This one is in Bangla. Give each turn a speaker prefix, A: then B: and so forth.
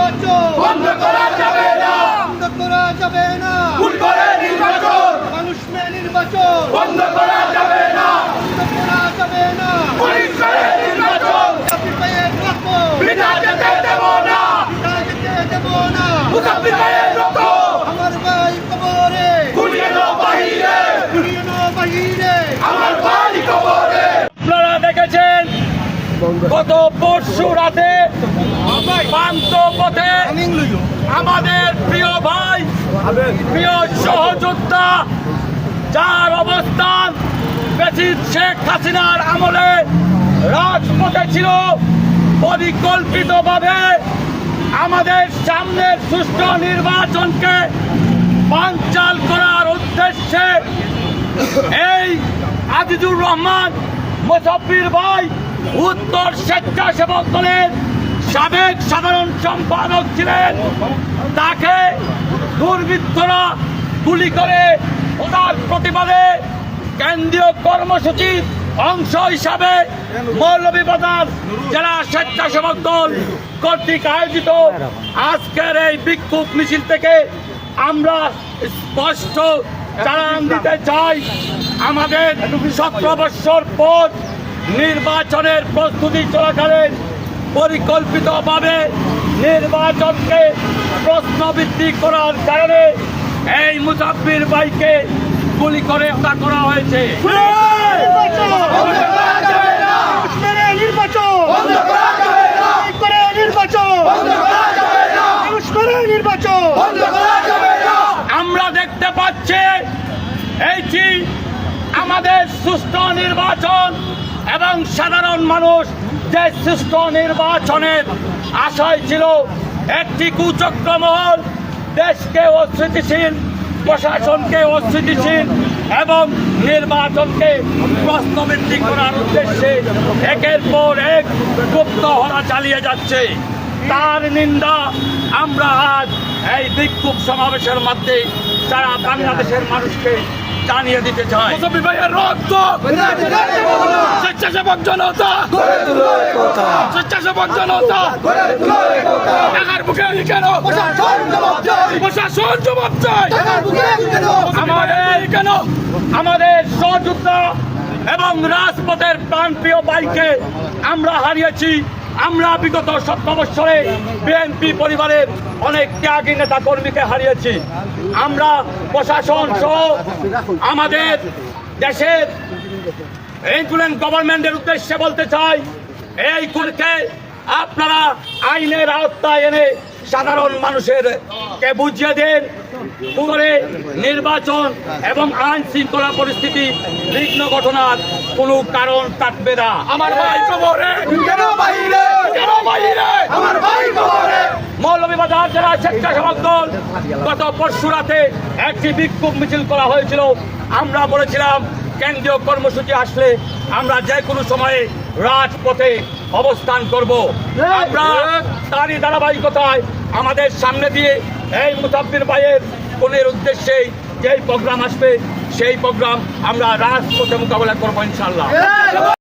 A: নির্বাচন।
B: বন্ধ করা যাবে না।
A: বন্ধ করা যাবে না।
B: ভুল করে নির্বাচন।
A: মানুষ মেয়ে নির্বাচন।
B: বন্ধ করা যাবে না।
A: বন্ধ করা যাবে না।
B: পুলিশ করে নির্বাচন
A: চাকরি পেয়ে রাখব
B: বিনা যেতে দেব না
A: বিনা যেতে দেব না
B: মুসাফির ভাইয়ের রক্ত
A: আমার ভাই কবরে
B: গুলিয়ে দাও বাহিরে
A: গুলিয়ে না বাহিরে
B: আমার ভাই কবরে
C: আপনারা দেখেছেন গত পরশু রাতে পথে আমাদের প্রিয় ভাই প্রিয় সহযোদ্ধা যার অবস্থান বেশির শেখ হাসিনার আমলে রাজপথে ছিল পরিকল্পিতভাবে আমাদের সামনের সুষ্ঠু নির্বাচনকে বানচাল করার উদ্দেশ্যে এই আজিজুর রহমান মুসাফির ভাই উত্তর স্বেচ্ছাসেবক দলের সাবেক সাধারণ সম্পাদক ছিলেন। তাকে দুর্বৃত্তরা গুলি করে তার প্রতিবাদে কেন্দ্রীয় কর্মসূচির অংশ হিসাবে মৌলভীবাজার জেলা স্বেচ্ছাসেবক দল কর্তৃক আয়োজিত। আজকের এই বিক্ষোভ মিছিল থেকে আমরা স্পষ্ট জানান দিতে চাই। আমাদের সতেরো বৎসর পর নির্বাচনের প্রস্তুতি চলাকালীন পরিকল্পিতভাবে নির্বাচনকে প্রশ্নবৃদ্ধি করার কারণে এই মুসাফির ভাইকে গুলি করে হত্যা করা হয়েছে। আমরা দেখতে পাচ্ছি এইটি আমাদের সুষ্ঠু নির্বাচন এবং সাধারণ মানুষ যে সুষ্ঠু নির্বাচনের আশয় ছিল একটি কুচক্র মহল দেশকে অস্থিতিশীল প্রশাসনকে অস্থিতিশীল এবং নির্বাচনকে প্রশ্নবৃদ্ধি করার উদ্দেশ্যে একের পর এক গুপ্ত হরা চালিয়ে যাচ্ছে। তার নিন্দা আমরা আজ এই বিক্ষোভ সমাবেশের মধ্যে সারা বাংলাদেশের মানুষকে জানিয়ে দিতে চাই। রক্ত! স্বেচ্ছাসেবক জনতা।
B: করে তুলো
C: স্বেচ্ছাসেবক জনতা।
B: তুলো কথা
C: টাকার বুকে কেন?
B: প্রশাসন জবাব চাই।
C: প্রশাসন জবাব চাই।
B: টাকার বুকে কেন?
C: আমাদের কেন? আমাদের সহযোদ্ধা এবং রাজপথের প্রাণপ্রিয় বাইকে আমরা হারিয়েছি। আমরা বিগত সতেরো বৎসরে বিএনপি পরিবারের অনেক ত্যাগী নেতা কর্মীকে হারিয়েছি। আমরা প্রশাসন সহ আমাদের দেশের ইনফ্লুয়েন্স গভর্নমেন্টের উদ্দেশ্যে বলতে চাই এই কুলকে আপনারা আইনের আওতায় এনে সাধারণ মানুষের কে বুঝিয়ে দেন। করে নির্বাচন এবং আইন শৃঙ্খলা পরিস্থিতি বিঘ্ন ঘটনার কোনো কারণ থাকবে না। আমার ভাই কবরে।
B: কেন বাহিরে
C: কেন বাইরে?
B: আমার ভাই কবরে।
C: মৌলভীবাজার জেলা স্বেচ্ছাসেবক দল গত পরশু রাতে একটি বিক্ষোভ মিছিল করা হয়েছিল। আমরা বলেছিলাম কেন্দ্রীয় কর্মসূচি আসলে আমরা যে কোনো সময়ে রাজপথে অবস্থান করব। আমরা তারই ধারাবাহিকতায় আমাদের সামনে দিয়ে এই মুসাফির ভাইয়ের কোনের উদ্দেশ্যে যেই প্রোগ্রাম আসবে সেই প্রোগ্রাম আমরা রাজপথে মোকাবেলা করব ইনশাল্লাহ